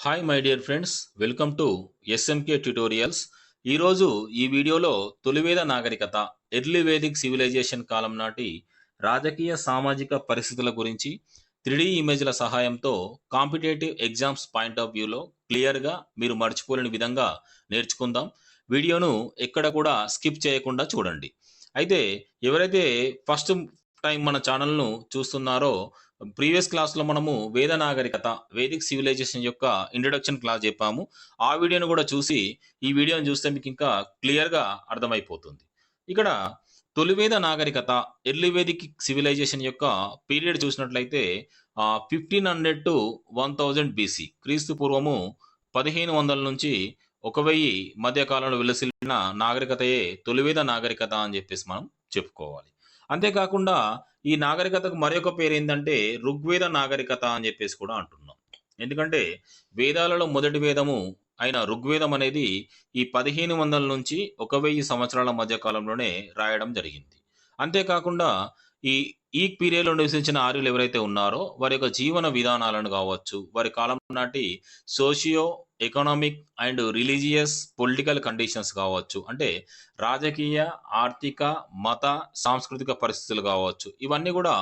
Hi my dear friends welcome to SMK tutorials ఈరోజు ఈ వీడియోలో తొలివేద నాగరికత ఎర్లీ వేదిక్ సివిలైజేషన్ కాలం నాటి రాజకీయ సామాజిక పరిస్థితుల గురించి త్రీడీ ఇమేజ్ల సహాయంతో కాంపిటేటివ్ ఎగ్జామ్స్ పాయింట్ ఆఫ్ వ్యూలో క్లియర్గా మీరు మర్చిపోలేని విధంగా నేర్చుకుందాం. వీడియోను ఎక్కడ కూడా స్కిప్ చేయకుండా చూడండి. అయితే ఎవరైతే ఫస్ట్ టైం మన ఛానల్ను చూస్తున్నారో ప్రీవియస్ క్లాస్లో మనము వేద నాగరికత వేదిక్ సివిలైజేషన్ యొక్క ఇంట్రడక్షన్ క్లాస్ చెప్పాము. ఆ వీడియోను కూడా చూసి ఈ వీడియోను చూస్తే మీకు ఇంకా క్లియర్గా అర్థమైపోతుంది. ఇక్కడ తొలివేద నాగరికత ఎర్లీ వేదిక్ సివిలైజేషన్ యొక్క పీరియడ్ చూసినట్లయితే fifteen hundred to one thousand BC క్రీస్తు పూర్వము పదిహేను వందల నుంచి ఒక వెయ్యి మధ్యకాలంలో విలసిల్లిన నాగరికతయే తొలివేద నాగరికత అని చెప్పేసి మనం చెప్పుకోవాలి. అంతేకాకుండా ఈ నాగరికతకు మరొక పేరు ఏంటంటే ఋగ్వేద నాగరికత అని చెప్పేసి కూడా అంటున్నాం. ఎందుకంటే వేదాలలో మొదటి వేదము అయిన ఋగ్వేదం అనేది ఈ పదిహేను వందల నుంచి ఒక వెయ్యి సంవత్సరాల మధ్య కాలంలోనే రాయడం జరిగింది. అంతేకాకుండా ఈ ఈ పీరియడ్లో నివసించిన ఆర్యులు ఎవరైతే ఉన్నారో వారి యొక్క జీవన విధానాలను కావచ్చు వారి కాలం నాటి socio economic and religious political conditions కావచ్చు. అంటే రాజకీయ ఆర్థిక మత సాంస్కృతిక పరిస్థితులు కావచ్చు. ఇవన్నీ కూడా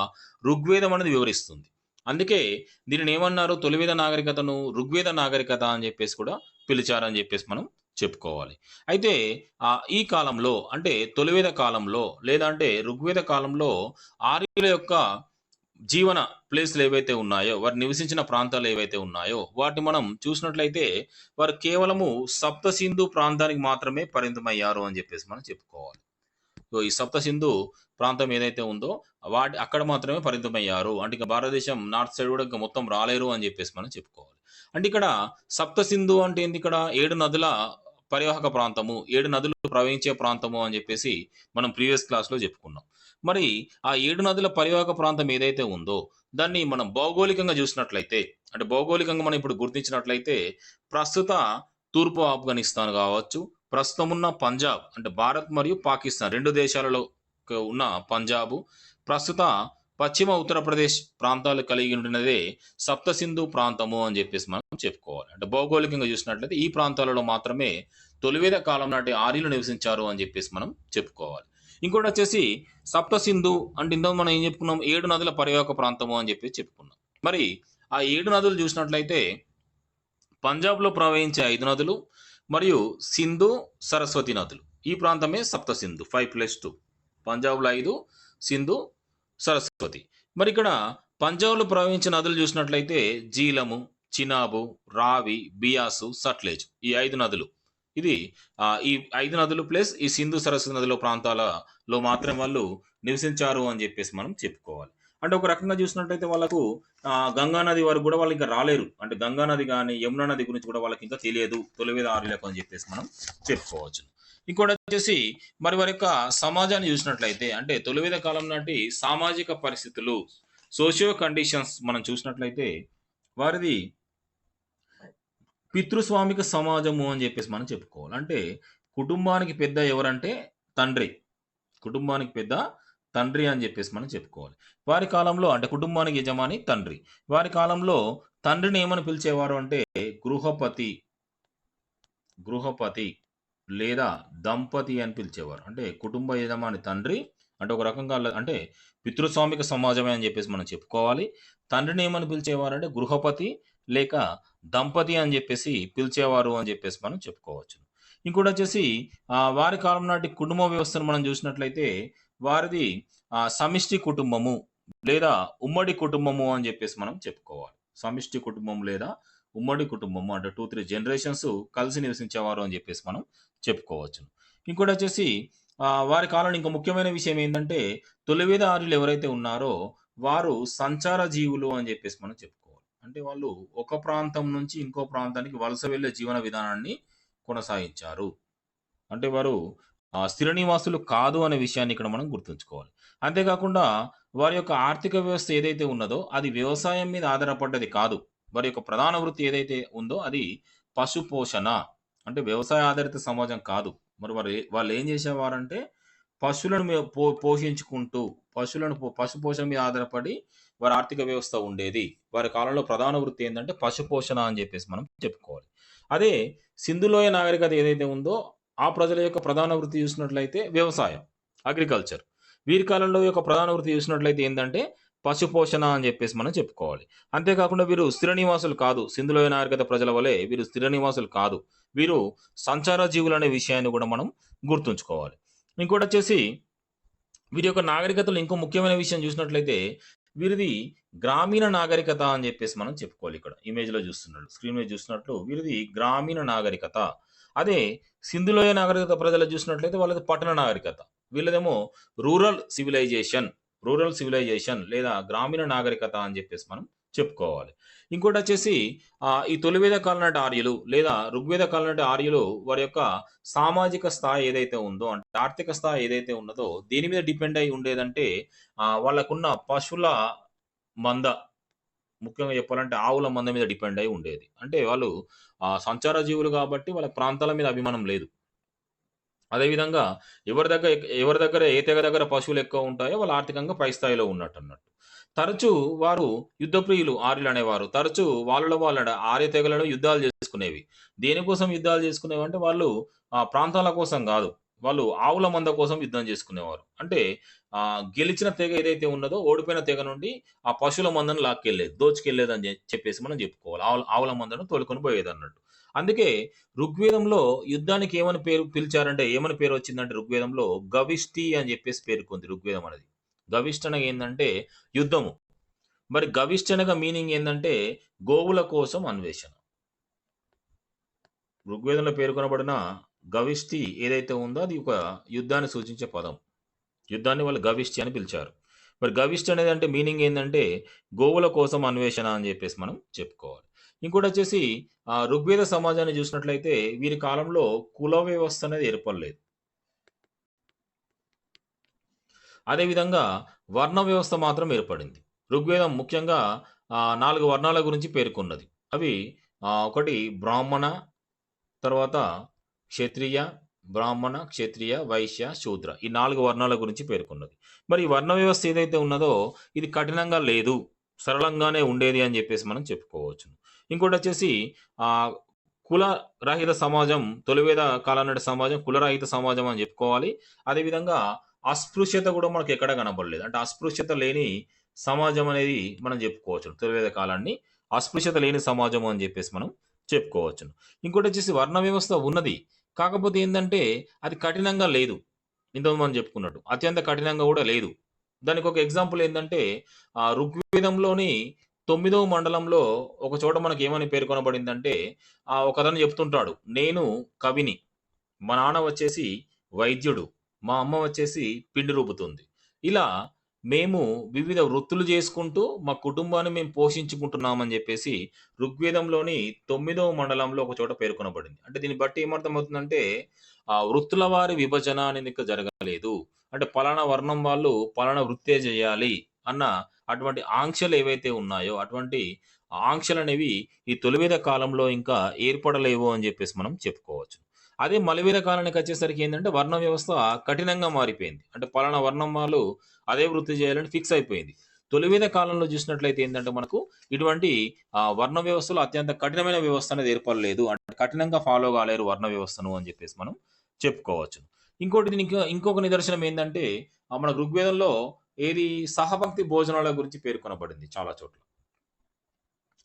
ఋగ్వేదం అనేది వివరిస్తుంది. అందుకే దీనిని ఏమన్నారు? తొలివేద నాగరికతను ఋగ్వేద నాగరికత అని చెప్పేసి కూడా పిలిచారని చెప్పేసి మనం చెప్పుకోవాలి. అయితే ఆ ఈ కాలంలో అంటే తొలివేద కాలంలో లేదంటే ఋగ్వేద కాలంలో ఆర్యుల యొక్క జీవన ప్లేస్లు ఏవైతే ఉన్నాయో వారు నివసించిన ప్రాంతాలు ఏవైతే ఉన్నాయో వాటిని మనం చూసినట్లయితే వారు కేవలము సప్త సింధు ప్రాంతానికి మాత్రమే పరిమితమయ్యారు అని చెప్పేసి మనం చెప్పుకోవాలి. సో ఈ సప్త సింధు ప్రాంతం ఏదైతే ఉందో వాటి అక్కడ మాత్రమే పరిమితమయ్యారు. అంటే ఇంకా భారతదేశం నార్త్ సైడ్ కూడా ఇంకా మొత్తం రాలేరు అని చెప్పేసి మనం చెప్పుకోవాలి. అంటే ఇక్కడ సప్త సింధు అంటే ఏంది ఇక్కడ? ఏడు నదుల పరివాహక ప్రాంతము ఏడు నదులు ప్రవహించే ప్రాంతము అని చెప్పేసి మనం ప్రీవియస్ క్లాస్లో చెప్పుకున్నాం. మరి ఆ ఏడు నదుల పరివాహక ప్రాంతం ఏదైతే ఉందో దాన్ని మనం భౌగోళికంగా చూసినట్లయితే అంటే భౌగోళికంగా మనం ఇప్పుడు గుర్తించినట్లయితే ప్రస్తుత తూర్పు ఆఫ్ఘనిస్తాన్ కావచ్చు ప్రస్తుతం ఉన్న పంజాబ్ అంటే భారత్ మరియు పాకిస్తాన్ రెండు దేశాలలో ఉన్న పంజాబు ప్రస్తుత పశ్చిమ ఉత్తరప్రదేశ్ ప్రాంతాలు కలిగి ఉండినదే సప్తసింధు ప్రాంతము అని చెప్పేసి మనం చెప్పుకోవాలి. అంటే భౌగోళికంగా చూసినట్లయితే ఈ ప్రాంతాలలో మాత్రమే తొలివేద కాలం నాటి ఆర్యులు నివసించారు అని చెప్పేసి మనం చెప్పుకోవాలి. ఇంకోటి వచ్చేసి సప్త సింధు అంటే ఇందులో మనం ఏం చెప్పుకున్నాం? ఏడు నదుల పరివాహక ప్రాంతము అని చెప్పి చెప్పుకున్నాం. మరి ఆ ఏడు నదులు చూసినట్లయితే పంజాబ్లో ప్రవహించే ఐదు నదులు మరియు సింధు సరస్వతి నదులు. ఈ ప్రాంతమే సప్త సింధు ఫైవ్ ప్లస్ టూ. పంజాబ్లో ఐదు సింధు సరస్వతి. మరి ఇక్కడ పంజాబ్లో ప్రవహించే నదులు చూసినట్లయితే జీలము చినాబు రావి బియాసు సట్లేజ్ ఈ ఐదు నదులు. ఇది ఈ ఐదు నదులు ప్లస్ ఈ సింధు సరస్వతి నదుల ప్రాంతాలలో మాత్రం వాళ్ళు నివసించారు అని చెప్పేసి మనం చెప్పుకోవాలి. అంటే ఒక రకంగా చూసినట్టయితే వాళ్ళకు గంగా నది వరకు కూడా వాళ్ళు ఇంకా రాలేరు. అంటే గంగా నది కానీ యమునా నది గురించి కూడా వాళ్ళకి ఇంకా తెలియదు. తొలివేద ఆర్యులకు అని చెప్పేసి మనం చెప్పుకోవచ్చు. ఇంకోటి వచ్చేసి మరి వారి యొక్క సమాజాన్ని చూసినట్లయితే అంటే తొలివేద కాలం నాటి సామాజిక పరిస్థితులు సోషియో కండిషన్స్ మనం చూసినట్లయితే వారిది పితృస్వామిక సమాజము అని చెప్పేసి మనం చెప్పుకోవాలి. అంటే కుటుంబానికి పెద్ద ఎవరంటే తండ్రి. కుటుంబానికి పెద్ద తండ్రి అని చెప్పేసి మనం చెప్పుకోవాలి. వారి కాలంలో అంటే కుటుంబానికి యజమాని తండ్రి. వారి కాలంలో తండ్రిని ఏమని పిలిచేవారు అంటే గృహపతి గృహపతి లేదా దంపతి అని పిలిచేవారు. అంటే కుటుంబ యజమాని తండ్రి అంటే ఒక రకంగా అంటే పితృస్వామిక సమాజమే అని చెప్పేసి మనం చెప్పుకోవాలి. తండ్రిని ఏమని పిలిచేవారు అంటే గృహపతి లేక దంపతి అని చెప్పేసి పిలిచేవారు అని చెప్పేసి మనం చెప్పుకోవచ్చు ఇంకోటి వచ్చేసి వారి కాలం నాటి కుటుంబ వ్యవస్థను మనం చూసినట్లయితే వారిది సమిష్టి కుటుంబము లేదా ఉమ్మడి కుటుంబము అని చెప్పేసి మనం చెప్పుకోవాలి. సమిష్టి కుటుంబం లేదా ఉమ్మడి కుటుంబము అంటే టూ త్రీ జనరేషన్స్ కలిసి నివసించేవారు అని చెప్పేసి మనం చెప్పుకోవచ్చు ఇంకోటి వచ్చేసి వారి కాలంలో ఇంకా ముఖ్యమైన విషయం ఏంటంటే తొలివేదారులు ఎవరైతే ఉన్నారో వారు సంచార జీవులు అని చెప్పేసి మనం చెప్పుకోవచ్చు. అంటే వాళ్ళు ఒక ప్రాంతం నుంచి ఇంకో ప్రాంతానికి వలస వెళ్ళే జీవన విధానాన్ని కొనసాగించారు. అంటే వారు స్థిర నివాసులు కాదు అనే విషయాన్ని ఇక్కడ మనం గుర్తుంచుకోవాలి. అంతేకాకుండా వారి యొక్క ఆర్థిక వ్యవస్థ ఏదైతే ఉన్నదో అది వ్యవసాయం మీద ఆధారపడ్డది కాదు. వారి యొక్క ప్రధాన వృత్తి ఏదైతే ఉందో అది పశుపోషణ. అంటే వ్యవసాయ ఆధారిత సమాజం కాదు. మరి వారు వాళ్ళు ఏం చేసేవారంటే పశువులను పో పోషించుకుంటూ పశువులను పశు పోషణ మీద ఆధారపడి వారి ఆర్థిక వ్యవస్థ ఉండేది. వారి కాలంలో ప్రధాన వృత్తి ఏంటంటే పశుపోషణ అని చెప్పేసి మనం చెప్పుకోవాలి. అదే సింధులోయ నాగరికత ఏదైతే ఉందో ఆ ప్రజల యొక్క ప్రధాన వృత్తి చూసినట్లయితే వ్యవసాయం అగ్రికల్చర్. వీరి కాలంలో యొక్క ప్రధాన వృత్తి చూసినట్లయితే ఏంటంటే పశుపోషణ అని చెప్పేసి మనం చెప్పుకోవాలి. అంతేకాకుండా వీరు స్థిర నివాసులు కాదు. సింధులోయ నాగరికత ప్రజల వలె వీరు స్థిర నివాసులు కాదు. వీరు సంచార జీవులు అనే విషయాన్ని కూడా మనం గుర్తుంచుకోవాలి. ఇంకోటి వచ్చేసి వీరి యొక్క నాగరికతలు ఇంకో ముఖ్యమైన విషయం చూసినట్లయితే వీరిది గ్రామీణ నాగరికత అని చెప్పేసి మనం చెప్పుకోవాలి ఇక్కడ. ఇమేజ్లో చూస్తున్నట్లు స్క్రీన్ మీద చూస్తున్నట్లు వీరిది గ్రామీణ నాగరికత. అదే సింధులోయ నాగరికత ప్రజలు చూసినట్లయితే వాళ్ళది పట్టణ నాగరికత. వీళ్ళదేమో రూరల్ సివిలైజేషన్ రూరల్ సివిలైజేషన్ లేదా గ్రామీణ నాగరికత అని చెప్పేసి మనం చెప్పుకోవాలి. ఇంకోటి వచ్చేసి ఈ తొలివేద కాలం నాటి ఆర్యులు లేదా ఋగ్వేద కాలం నాటి ఆర్యులు వారి యొక్క సామాజిక స్థాయి ఏదైతే ఉందో అంటే ఆర్థిక స్థాయి ఏదైతే ఉన్నదో దేని మీద డిపెండ్ అయి ఉండేదంటే వాళ్ళకున్న పశువుల మంద ముఖ్యంగా చెప్పాలంటే ఆవుల మంద మీద డిపెండ్ అయి ఉండేది. అంటే వాళ్ళు సంచార జీవులు కాబట్టి వాళ్ళ ప్రాంతాల మీద అభిమానం లేదు. అదేవిధంగా ఎవరి దగ్గర ఎవరి దగ్గర ఏ తెగ దగ్గర పశువులు ఎక్కువ ఉంటాయో వాళ్ళు ఆర్థికంగా పై స్థాయిలో ఉన్నట్టు అన్నట్టు తరచూ వారు యుద్ధప్రియులు ఆర్యులు అనేవారు. తరచూ వాళ్ళ వాళ్ళ ఆర్య తెగలను యుద్ధాలు చేసుకునేవి. దేనికోసం యుద్ధాలు చేసుకునేవి అంటే వాళ్ళు ఆ ప్రాంతాల కోసం కాదు. వాళ్ళు ఆవుల మంద కోసం యుద్ధం చేసుకునేవారు. అంటే ఆ గెలిచిన తెగ ఏదైతే ఉన్నదో ఓడిపోయిన తెగ నుండి ఆ పశువుల మందను లాక్కెళ్ళేది. దోచుకెళ్ళేది అని చెప్పేసి మనం చెప్పుకోవాలి. ఆవుల ఆవుల మందను తోలుకొని పోయేది అన్నట్టు అందుకే ఋగ్వేదంలో యుద్ధానికి ఏమని పేరు పిలిచారంటే ఏమని పేరు వచ్చిందంటే ఋగ్వేదంలో గవిష్టి అని చెప్పేసి పేర్కొంది ఋగ్వేదం అనేది. గవిష్టనగ ఏంటంటే యుద్ధము. మరి గవిష్టనగ మీనింగ్ ఏంటంటే గోవుల కోసం అన్వేషణ. ఋగ్వేదంలో పేర్కొనబడిన గవిష్టి ఏదైతే ఉందో అది ఒక యుద్ధాన్ని సూచించే పదం. యుద్ధాన్ని వాళ్ళు గవిష్టి అని పిలిచారు. మరి గవిష్టి అనేది అంటే మీనింగ్ ఏంటంటే గోవుల కోసం అన్వేషణ అని చెప్పేసి మనం చెప్పుకోవాలి. ఇంకోటి వచ్చేసి ఆ ఋగ్వేద సమాజాన్ని చూసినట్లయితే వీరి కాలంలో కుల వ్యవస్థ అనేది ఏర్పడలేదు. అదేవిధంగా వర్ణ వ్యవస్థ మాత్రం ఏర్పడింది. ఋగ్వేదం ముఖ్యంగా నాలుగు వర్ణాల గురించి పేర్కొన్నది. అవి ఒకటి బ్రాహ్మణ తర్వాత క్షత్రియ బ్రాహ్మణ క్షత్రియ వైశ్య శూద్ర ఈ నాలుగు వర్ణాల గురించి పేర్కొన్నది. మరి వర్ణ వ్యవస్థ ఏదైతే ఉన్నదో ఇది కఠినంగా లేదు సరళంగానే ఉండేది అని చెప్పేసి మనం చెప్పుకోవచ్చు ఇంకోటి వచ్చేసి కుల రహిత సమాజం తొలివేద కాలనాటి సమాజం కులరహిత సమాజం అని చెప్పుకోవాలి. అదేవిధంగా అస్పృశ్యత కూడా మనకు ఎక్కడ కనబడలేదు. అంటే అస్పృశ్యత లేని సమాజం అనేది మనం చెప్పుకోవచ్చు తొలివేద కాలాన్ని అస్పృశ్యత లేని సమాజం అని చెప్పేసి మనం చెప్పుకోవచ్చు ఇంకోటి వచ్చేసి వర్ణ వ్యవస్థ ఉన్నది. కాకపోతే ఏంటంటే అది కఠినంగా లేదు. ఇంతకుముందు మనం చెప్పుకున్నట్టు. అత్యంత కఠినంగా కూడా లేదు. దానికి ఒక ఎగ్జాంపుల్ ఏంటంటే ఆ ఋగ్వేదంలోని తొమ్మిదవ మండలంలో ఒక చోట మనకి ఏమని పేర్కొనబడిందంటే ఆ ఒకతను చెప్తుంటాడు నేను కవిని. మా నాన్న వచ్చేసి వైద్యుడు. మా అమ్మ వచ్చేసి పిండి రూపుతుంది ఇలా మేము వివిధ వృత్తులు చేసుకుంటూ మా కుటుంబాన్ని మేము పోషించుకుంటున్నామని చెప్పేసి ఋగ్వేదంలోని తొమ్మిదవ మండలంలో ఒక చోట పేర్కొనబడింది. అంటే దీన్ని బట్టి ఏమర్థమవుతుందంటే ఆ వృత్తుల వారి విభజన అనేది ఇంకా జరగలేదు. అంటే పలానా వర్ణం వాళ్ళు పలానా వృత్తే చేయాలి అన్న అటువంటి ఆంక్షలు ఏవైతే ఉన్నాయో అటువంటి ఆంక్షలు అనేవి ఈ తొలివేద కాలంలో ఇంకా ఏర్పడలేవు అని చెప్పేసి మనం చెప్పుకోవచ్చు. అదే మలవీర కాలానికి వచ్చేసరికి ఏంటంటే వర్ణ వ్యవస్థ కఠినంగా మారిపోయింది. అంటే పలానా వర్ణం వాళ్ళు అదే వృత్తి చేయాలని ఫిక్స్ అయిపోయింది. తొలివేద కాలంలో చూసినట్లయితే ఏంటంటే మనకు ఇటువంటి వర్ణ వ్యవస్థలో అత్యంత కఠినమైన వ్యవస్థ అనేది ఏర్పడలేదు. అంటే కఠినంగా ఫాలో కాలేరు వర్ణ వ్యవస్థను అని చెప్పేసి మనం చెప్పుకోవచ్చు. ఇంకోటి దీనికి ఇంకొక నిదర్శనం ఏంటంటే మన ఋగ్వేదంలో ఏది సహభక్తి భోజనాల గురించి పేర్కొనబడింది చాలా చోట్ల.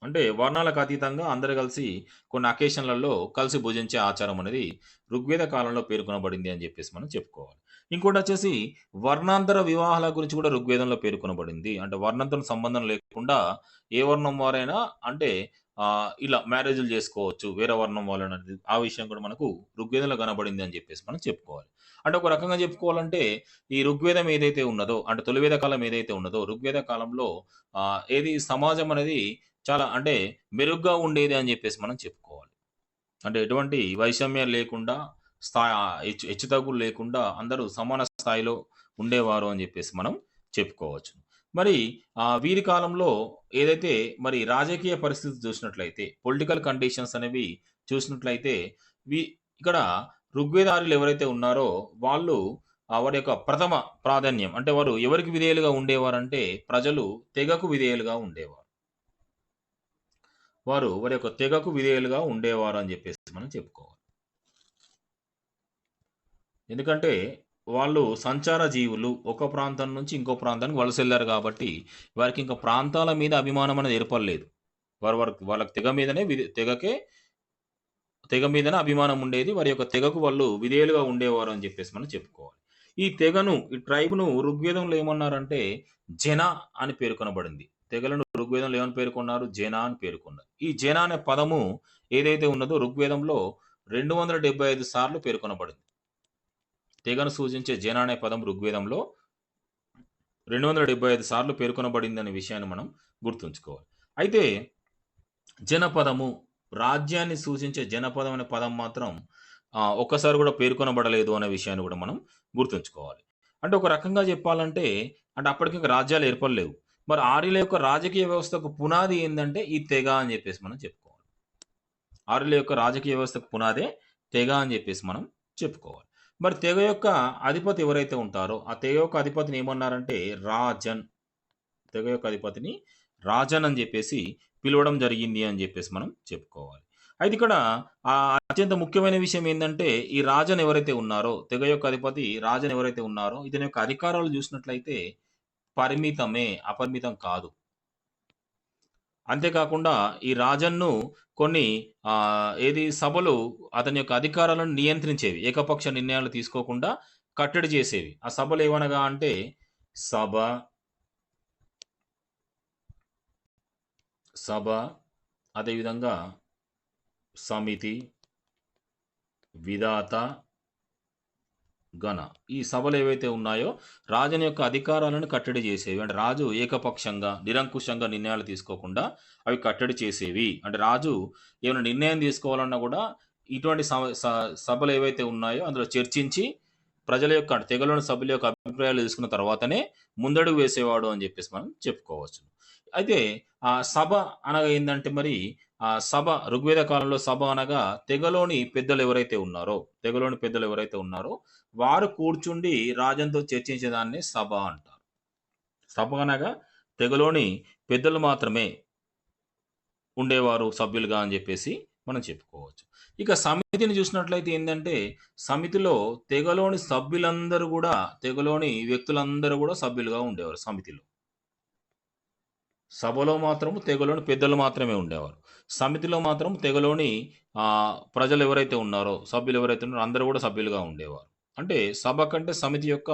అంటే వర్ణాలకు అతీతంగా అందరు కలిసి కొన్ని అకేషన్లలో కలిసి భుజించే ఆచారం అనేది ఋగ్వేద కాలంలో పేర్కొనబడింది అని చెప్పేసి మనం చెప్పుకోవాలి. ఇంకోటి వచ్చేసి వర్ణాంతర వివాహాల గురించి కూడా ఋగ్వేదంలో పేర్కొనబడింది. అంటే వర్ణంతో సంబంధం లేకుండా ఏ వర్ణం వారైనా అంటే ఇలా మ్యారేజ్లు చేసుకోవచ్చు వేరే వర్ణం వాళ్ళు ఆ విషయం కూడా మనకు ఋగ్వేదంలో కనబడింది అని చెప్పేసి మనం చెప్పుకోవాలి. అంటే ఒక రకంగా చెప్పుకోవాలంటే ఈ ఋగ్వేదం ఏదైతే ఉన్నదో అంటే తొలివేద కాలం ఏదైతే ఉన్నదో ఋగ్వేద కాలంలో ఏది సమాజం అనేది చాలా అంటే మెరుగ్గా ఉండేది అని చెప్పేసి మనం చెప్పుకోవాలి. అంటే ఎటువంటి వైషమ్యం లేకుండా స్థాయి హెచ్చు హెచ్చుతగ్గులు లేకుండా అందరూ సమాన స్థాయిలో ఉండేవారు అని చెప్పేసి మనం చెప్పుకోవచ్చు. మరి ఆ, వీరి కాలంలో ఏదైతే మరి రాజకీయ పరిస్థితి చూసినట్లయితే పొలిటికల్ కండిషన్స్ అనేవి చూసినట్లయితే వీ ఇక్కడ ఋగ్వేదారులు ఎవరైతే ఉన్నారో వాళ్ళు వారి యొక్క ప్రథమ ప్రాధాన్యం అంటే వారు ఎవరికి విధేయులుగా ఉండేవారంటే ప్రజలు తెగకు విధేయులుగా ఉండేవారు. వారు వారి యొక్క తెగకు విధేయులుగా ఉండేవారు అని చెప్పేసి మనం చెప్పుకోవాలి. ఎందుకంటే వాళ్ళు సంచార జీవులు ఒక ప్రాంతం నుంచి ఇంకో ప్రాంతానికి వలస వెళ్ళారు కాబట్టి వారికి ఇంకా ప్రాంతాల మీద అభిమానం అనేది ఏర్పడలేదు. వారు వారి వాళ్ళకి తెగ మీదనే తెగకే తెగ మీదనే అభిమానం ఉండేది. వారి యొక్క తెగకు వాళ్ళు విధేయులుగా ఉండేవారు అని చెప్పేసి మనం చెప్పుకోవాలి. ఈ తెగను ఈ ట్రైబ్ను ఋగ్వేదంలో ఏమన్నారంటే జన అని పేర్కొనబడింది తెగలను ఋగ్వేదంలో ఏమని పేర్కొన్నారు జేనా అని పేర్కొన్నారు. ఈ జేనా అనే పదము ఏదైతే ఉన్నదో ఋగ్వేదంలో రెండు వందల డెబ్బై ఐదు సార్లు పేర్కొనబడింది. తెగను సూచించే జేనా అనే పదం ఋగ్వేదంలో రెండు వందల డెబ్బై ఐదు సార్లు పేర్కొనబడింది అనే విషయాన్ని మనం గుర్తుంచుకోవాలి. అయితే జనపదము రాజ్యాన్ని సూచించే జనపదం అనే పదం మాత్రం ఒక్కసారి కూడా పేర్కొనబడలేదు అనే విషయాన్ని కూడా మనం గుర్తుంచుకోవాలి. అంటే ఒక రకంగా చెప్పాలంటే అంటే అప్పటికి రాజ్యాలు ఏర్పడలేవు. మరి ఆర్యుల యొక్క రాజకీయ వ్యవస్థకు పునాది ఏంటంటే ఈ తెగ అని చెప్పేసి మనం చెప్పుకోవాలి. ఆర్యుల యొక్క రాజకీయ వ్యవస్థకు పునాదే తెగ అని చెప్పేసి మనం చెప్పుకోవాలి. మరి తెగ యొక్క అధిపతి ఎవరైతే ఉంటారో ఆ తెగ యొక్క అధిపతిని ఏమన్నారంటే రాజన్. తెగ యొక్క అధిపతిని రాజన్ అని చెప్పేసి పిలవడం జరిగింది అని చెప్పేసి మనం చెప్పుకోవాలి. అయితే ఇక్కడ ఆ అత్యంత ముఖ్యమైన విషయం ఏంటంటే ఈ రాజన్ ఎవరైతే ఉన్నారో తెగ యొక్క అధిపతి రాజన్ ఎవరైతే ఉన్నారో ఇతని యొక్క అధికారాలు చూసినట్లయితే పరిమితమే అపరిమితం కాదు. అంతేకాకుండా ఈ రాజన్ను కొన్ని ఏది సభలు అతని యొక్క అధికారాలను నియంత్రించేవి ఏకపక్ష నిర్ణయాలు తీసుకోకుండా కట్టడి చేసేవి. ఆ సభలు ఏమనగా అంటే సభ సభ అదేవిధంగా సమితి విధాత గణ ఈ సభలు ఏవైతే ఉన్నాయో రాజుని యొక్క అధికారాలను కట్టడి చేసేవి. అంటే రాజు ఏకపక్షంగా నిరంకుశంగా నిర్ణయాలు తీసుకోకుండా అవి కట్టడి చేసేవి. అంటే రాజు ఏమైనా నిర్ణయం తీసుకోవాలన్నా కూడా ఇటువంటి స- సభలు ఏవైతే ఉన్నాయో అందులో చర్చించి ప్రజల యొక్క తెగలోని సభ్యుల యొక్క అభిప్రాయాలు తీసుకున్న తర్వాతనే ముందడుగు వేసేవాడు అని చెప్పేసి మనం చెప్పుకోవచ్చు. అయితే ఆ సభ అనగా ఏంటంటే మరి ఆ సభ ఋగ్వేద కాలంలో సభ అనగా తెగలోని పెద్దలు ఎవరైతే ఉన్నారో తెగలోని పెద్దలు ఎవరైతే ఉన్నారో వారు కూర్చుండి రాజంతో చర్చించేదాన్ని సభ అంటారు. సభ అనగా తెగలోని పెద్దలు మాత్రమే ఉండేవారు సభ్యులుగా అని చెప్పేసి మనం చెప్పుకోవచ్చు. ఇక సమితిని చూసినట్లయితే ఏంటంటే సమితిలో తెగలోని సభ్యులందరూ కూడా తెగలోని వ్యక్తులందరూ కూడా సభ్యులుగా ఉండేవారు సమితిలో. సభలో మాత్రం తెగలోని పెద్దలు మాత్రమే ఉండేవారు. సమితిలో మాత్రం తెగలోని ప్రజలు ఎవరైతే ఉన్నారో సభ్యులు ఎవరైతే ఉన్నారో అందరూ కూడా సభ్యులుగా ఉండేవారు. అంటే సభ కంటే సమితి యొక్క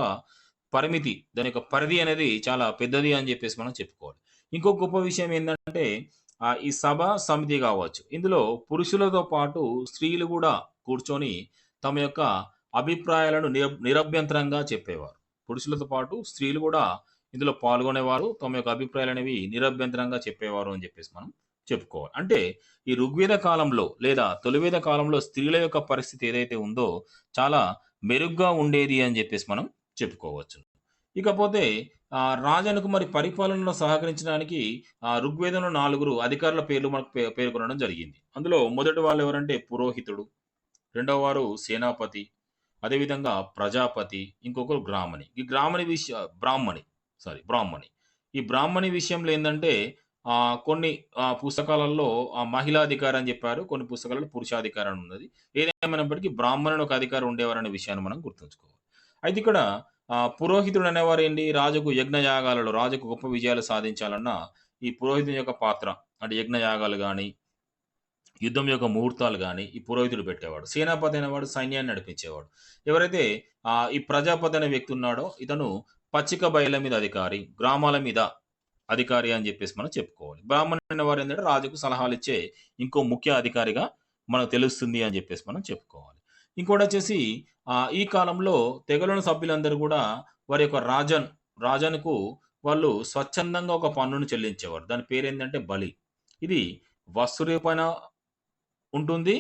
పరిమితి దాని యొక్క పరిధి అనేది చాలా పెద్దది అని చెప్పేసి మనం చెప్పుకోవాలి. ఇంకో గొప్ప విషయం ఏంటంటే ఆ, ఈ సభ సమితి కావచ్చు. ఇందులో పురుషులతో పాటు స్త్రీలు కూడా కూర్చొని తమ యొక్క అభిప్రాయాలను నిరభ్యంతరంగా చెప్పేవారు. పురుషులతో పాటు స్త్రీలు కూడా ఇందులో పాల్గొనేవారు తమ యొక్క అభిప్రాయాలు అనేవి నిరభ్యంతరంగా చెప్పేవారు అని చెప్పేసి మనం చెప్పుకోవాలి. అంటే ఈ ఋగ్వేద కాలంలో లేదా తొలివేద కాలంలో స్త్రీల యొక్క పరిస్థితి ఏదైతే ఉందో చాలా మెరుగ్గా ఉండేది అని చెప్పేసి మనం చెప్పుకోవచ్చు. ఇకపోతే రాజనుకు మరి పరిపాలనలో సహకరించడానికి ఆ, ఋగ్వేదంలో నాలుగురు అధికారుల పేర్లు మనకు పేర్కొనడం జరిగింది. అందులో మొదటి వాళ్ళు ఎవరంటే పురోహితుడు రెండవ వారు సేనాపతి అదేవిధంగా ప్రజాపతి ఇంకొకరు గ్రామణి. ఈ గ్రామణి విషయ బ్రాహ్మణి సారీ బ్రాహ్మణి. ఈ బ్రాహ్మణి విషయంలో ఏంటంటే కొన్ని ఆ, పుస్తకాలలో మహిళాధికారం అని చెప్పారు కొన్ని పుస్తకాలలో పురుషాధికారం ఉన్నది. ఏదేమైనప్పటికీ బ్రాహ్మణుని ఒక అధికారం ఉండేవారనే విషయాన్ని మనం గుర్తుంచుకోవాలి. అయితే ఇక్కడ పురోహితుడు అనేవారు ఏంటి? రాజుకు యజ్ఞయాగాలలో రాజుకు గొప్ప విజయాలు సాధించాలన్నా ఈ పురోహితుని యొక్క పాత్ర. అంటే యజ్ఞయాగాలు కానీ యుద్ధం యొక్క ముహూర్తాలు కానీ ఈ పురోహితుడు పెట్టేవాడు. సేనాపతి అనేవాడు సైన్యాన్ని నడిపించేవాడు. ఎవరైతే ఈ ప్రజాపతి అనే వ్యక్తి ఉన్నాడో ఇతను పచ్చిక బయల మీద అధికారి గ్రామాల మీద అధికారి అని చెప్పేసి మనం చెప్పుకోవాలి. బ్రాహ్మణుడు వారు ఏంటంటే రాజుకు సలహాలు ఇచ్చే ఇంకో ముఖ్య అధికారిగా మనకు తెలుస్తుంది అని చెప్పేసి మనం చెప్పుకోవాలి. ఇంకోటి వచ్చేసి ఈ కాలంలో తెగలోని సభ్యులందరూ కూడా వారి యొక్క రాజన్ రాజన్కు వాళ్ళు స్వచ్ఛందంగా ఒక పన్నును చెల్లించేవారు. దాని పేరు ఏంటంటే బలి. ఇది వస్తు రూపేణ ఉంటుంది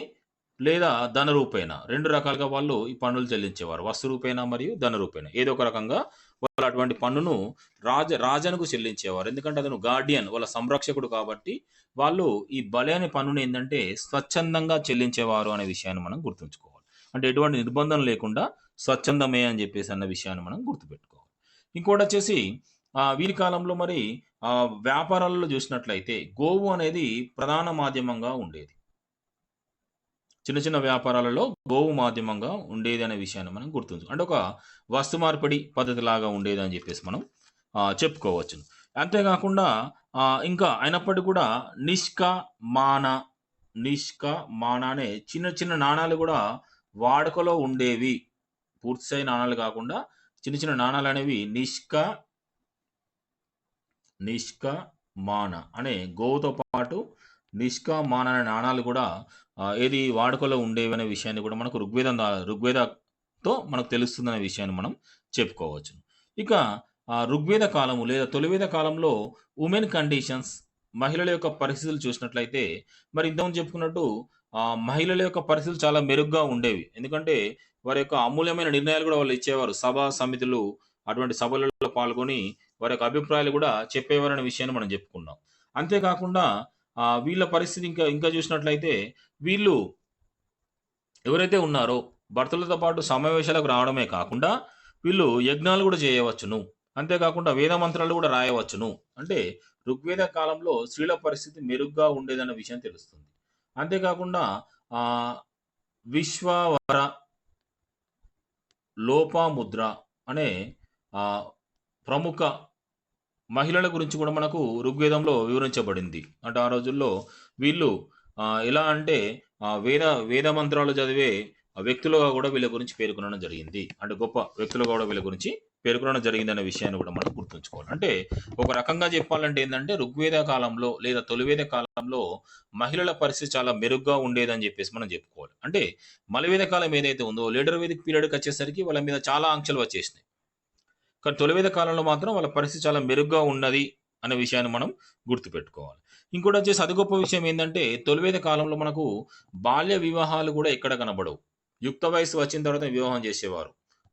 లేదా ధన రూపేణ రెండు రకాలుగా వాళ్ళు ఈ పన్నులు చెల్లించేవారు. వస్తు రూపేణ మరియు ధన రూపేణ ఏదో ఒక రకంగా వాళ్ళు అటువంటి పన్నును రాజ రాజనుకు చెల్లించేవారు. ఎందుకంటే అతను గార్డియన్ వాళ్ళ సంరక్షకుడు కాబట్టి వాళ్ళు ఈ బలి అనే పన్నును ఏంటంటే స్వచ్ఛందంగా చెల్లించేవారు అనే విషయాన్ని మనం గుర్తుంచుకోవాలి. అంటే ఎటువంటి నిర్బంధం లేకుండా స్వచ్ఛందమే అని చెప్పేసి అన్న విషయాన్ని మనం గుర్తుపెట్టుకోవాలి. ఇంకోటి వచ్చేసి వీరి కాలంలో మరి వ్యాపారాలలో చూసినట్లయితే గోవు అనేది ప్రధాన మాధ్యమంగా ఉండేది. చిన్న చిన్న వ్యాపారాలలో గోవు మాధ్యమంగా ఉండేది అనే విషయాన్ని మనం గుర్తుంచు అంటే ఒక వస్తు మార్పిడి పద్ధతి లాగా ఉండేది అని చెప్పేసి మనం ఆ, చెప్పుకోవచ్చు అంతేకాకుండా ఇంకా అయినప్పటికీ కూడా నిష్క మాన నిష్క మాన అనే చిన్న చిన్న నాణాలు కూడా వాడుకలో ఉండేవి. పూర్తిస్థాయి నాణాలు కాకుండా చిన్న చిన్న నాణాలు అనేవి నిష్క నిష్క మాన అనే గోవుతో పాటు నిష్క మాన అనే నాణాలు కూడా ఏది వాడుకలో ఉండేవి అనే విషయాన్ని కూడా మనకు ఋగ్వేదం ఋగ్వేదతో మనకు తెలుస్తుందనే విషయాన్ని మనం చెప్పుకోవచ్చు. ఇక ఋగ్వేద కాలము లేదా తొలివేద కాలంలో ఉమెన్ కండిషన్స్ మహిళల యొక్క పరిస్థితులు చూసినట్లయితే మరి ఇంతకుముందు చెప్పుకున్నట్టు మహిళల యొక్క పరిస్థితులు చాలా మెరుగ్గా ఉండేవి. ఎందుకంటే వారి యొక్క అమూల్యమైన నిర్ణయాలు కూడా వాళ్ళు ఇచ్చేవారు. సభా సమితులు అటువంటి సభలలో పాల్గొని వారి యొక్క అభిప్రాయాలు కూడా చెప్పేవారనే విషయాన్ని మనం చెప్పుకున్నాం. అంతేకాకుండా వీళ్ళ పరిస్థితి ఇంకా ఇంకా చూసినట్లయితే వీళ్ళు ఎవరైతే ఉన్నారో భర్తలతో పాటు సమావేశాలకు రావడమే కాకుండా వీళ్ళు యజ్ఞాలు కూడా చేయవచ్చును. అంతేకాకుండా వేద మంత్రాలు కూడా రాయవచ్చును. అంటే ఋగ్వేద కాలంలో స్త్రీల పరిస్థితి మెరుగ్గా ఉండేదన్న విషయం తెలుస్తుంది. అంతేకాకుండా ఆ విశ్వవర లోపాముద్ర అనే ప్రముఖ మహిళల గురించి కూడా మనకు ఋగ్వేదంలో వివరించబడింది. అంటే ఆ రోజుల్లో వీళ్ళు ఎలా అంటే వేద వేద మంత్రాలు చదివే వ్యక్తులుగా కూడా వీళ్ళ గురించి పేర్కొనడం జరిగింది. అంటే గొప్ప వ్యక్తులుగా కూడా వీళ్ళ గురించి పేర్కొనడం జరిగింది అనే విషయాన్ని కూడా మనం గుర్తుంచుకోవాలి. అంటే ఒక రకంగా చెప్పాలంటే ఏంటంటే ఋగ్వేద కాలంలో లేదా తొలివేద కాలంలో మహిళల పరిస్థితి చాలా మెరుగ్గా ఉండేదని చెప్పేసి మనం చెప్పుకోవాలి. అంటే మలవేద కాలం ఏదైతే ఉందో లీడర్ వేదిక పీరియడ్కి వచ్చేసరికి వాళ్ళ మీద చాలా ఆంక్షలు వచ్చేసినాయి. కానీ తొలివేద కాలంలో మాత్రం వాళ్ళ పరిస్థితి చాలా మెరుగ్గా ఉన్నది అనే విషయాన్ని మనం గుర్తుపెట్టుకోవాలి. ఇంకోటి వచ్చేసి అది గొప్ప విషయం ఏంటంటే తొలివేద కాలంలో మనకు బాల్య వివాహాలు కూడా ఎక్కడ కనబడవు. యుక్త వయసు వచ్చిన తర్వాత వివాహం చేసేవారు.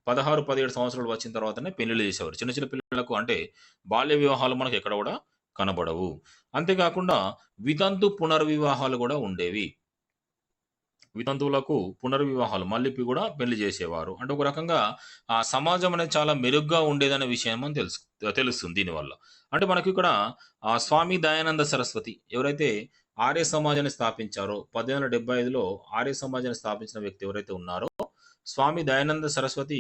పదహారు పదిహేడు సంవత్సరాలు వచ్చిన తర్వాతనే పెళ్ళిళ్ళు చేసేవారు. చిన్న చిన్న పిల్లలకు అంటే బాల్య వివాహాలు మనకు ఎక్కడ కూడా కనబడవు. అంతేకాకుండా వితంతు పునర్వివాహాలు కూడా ఉండేవి. వితంతువులకు పునర్వివాహాలు మళ్ళీ కూడా పెళ్ళి చేసేవారు. అంటే ఒక రకంగా ఆ సమాజం అనేది చాలా మెరుగ్గా ఉండేదనే విషయం మనం తెలుసు తెలుస్తుంది దీనివల్ల. అంటే మనకి ఇక్కడ ఆ స్వామి దయానంద సరస్వతి ఎవరైతే ఆర్య సమాజాన్ని స్థాపించారో పద్దెనిమిది వందల డెబ్బై ఐదులో ఆర్య సమాజాన్ని స్థాపించిన వ్యక్తి ఎవరైతే ఉన్నారో స్వామి దయానంద సరస్వతి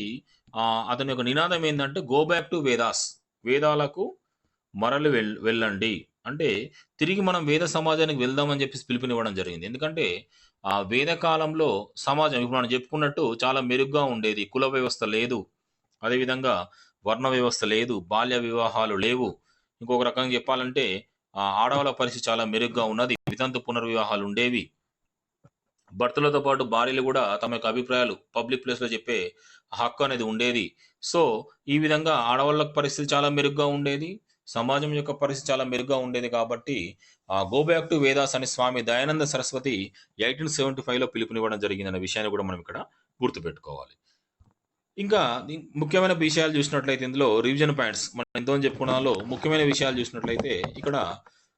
ఆ, అతని యొక్క నినాదం ఏంటంటే గో బ్యాక్ టు వేదాస్ వేదాలకు మరలు వెల్ వెళ్ళండి. అంటే తిరిగి మనం వేద సమాజానికి వెళ్దామని చెప్పేసి పిలుపునివ్వడం జరిగింది. ఎందుకంటే ఆ వేద కాలంలో సమాజం ఇప్పుడు మనం చెప్పుకున్నట్టు చాలా మెరుగ్గా ఉండేది. కుల వ్యవస్థ లేదు. అదేవిధంగా వర్ణ వ్యవస్థ లేదు. బాల్య వివాహాలు లేవు. ఇంకొక రకంగా చెప్పాలంటే ఆ ఆడవాళ్ళ పరిస్థితి చాలా మెరుగ్గా ఉన్నది. వితంతు పునర్వివాహాలు ఉండేవి. భర్తలతో పాటు భార్యలు కూడా తమ యొక్క అభిప్రాయాలు పబ్లిక్ ప్లేస్లో చెప్పే హక్కు అనేది ఉండేది. సో ఈ విధంగా ఆడవాళ్ళ పరిస్థితి చాలా మెరుగ్గా ఉండేది. సమాజం యొక్క పరిస్థితి చాలా మెరుగ్గా ఉండేది కాబట్టి ఆ గో బ్యాక్ టు వేదాస్ అని స్వామి దయానంద సరస్వతి ఎయిటీన్ సెవెంటీ ఫైవ్లో పిలుపునివ్వడం జరిగిందన్న విషయాన్ని కూడా మనం ఇక్కడ గుర్తుపెట్టుకోవాలి. ఇంకా ముఖ్యమైన విషయాలు చూసినట్లయితే ఇందులో రివిజన్ పాయింట్స్ మనం ఎంతో చెప్పుకున్నాలో ముఖ్యమైన విషయాలు చూసినట్లయితే ఇక్కడ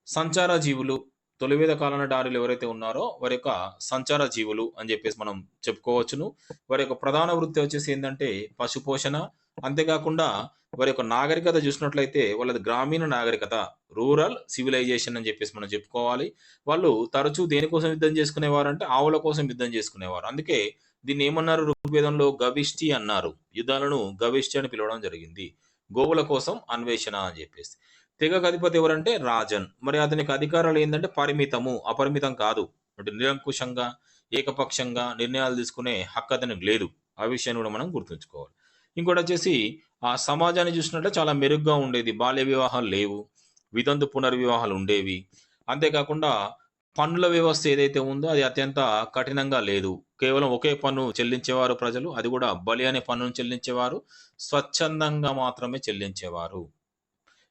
సంచార జీవులు తొలివేద కాలాన దారులు ఎవరైతే ఉన్నారో వారి యొక్క సంచార జీవులు అని చెప్పేసి మనం చెప్పుకోవచ్చును. వారి యొక్క ప్రధాన వృత్తి వచ్చేసి ఏంటంటే పశుపోషణ అంతేకాకుండా వారి యొక్క నాగరికత చూసినట్లయితే వాళ్ళది గ్రామీణ నాగరికత రూరల్ సివిలైజేషన్ అని చెప్పేసి మనం చెప్పుకోవాలి. వాళ్ళు తరచూ దేనికోసం యుద్ధం చేసుకునేవారు అంటే ఆవుల కోసం యుద్ధం చేసుకునేవారు. అందుకే దీన్ని ఏమన్నారు? ఋగ్వేదంలో గవిష్టి అన్నారు. యుద్ధాలను గవిష్టి అని పిలవడం జరిగింది. గోవుల కోసం అన్వేషణ అని చెప్పేసి. తెగకు అధిపతి ఎవరంటే రాజన్. మరి అతనికి అధికారాలు ఏంటంటే పరిమితము అపరిమితం కాదు. అంటే నిరంకుశంగా ఏకపక్షంగా నిర్ణయాలు తీసుకునే హక్కు అతనికి లేదు. ఆ విషయాన్ని కూడా మనం గుర్తుంచుకోవాలి. ఇంకోటి వచ్చేసి ఆ సమాజాన్ని చూసినట్లే చాలా మెరుగ్గా ఉండేది. బాల్య వివాహాలు లేవు. వితంతు పునర్వివాహాలు ఉండేవి. అంతేకాకుండా పన్నుల వ్యవస్థ ఏదైతే ఉందో అది అత్యంత కఠినంగా లేదు. కేవలం ఒకే పన్ను చెల్లించేవారు ప్రజలు అది కూడా బలి అనే పన్నును చెల్లించేవారు స్వచ్ఛందంగా మాత్రమే చెల్లించేవారు.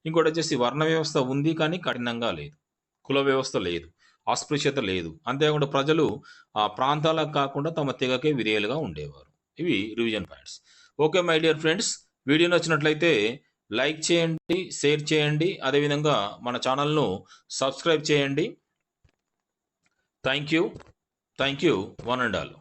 ఇంకోటి వచ్చేసి వర్ణ వ్యవస్థ ఉంది కానీ కఠినంగా లేదు. కుల వ్యవస్థ లేదు. అస్పృశ్యత లేదు. అంతేకాకుండా ప్రజలు ఆ ప్రాంతాలకు కాకుండా తమ తెగకే విధేయులుగా ఉండేవారు. ఇవి revision points okay my dear friends. Video నచ్చినట్లయితే లైక్ చేయండి షేర్ చేయండి. అదేవిధంగా మన ఛానల్ను సబ్స్క్రైబ్ చేయండి. Thank you. Thank you one and all.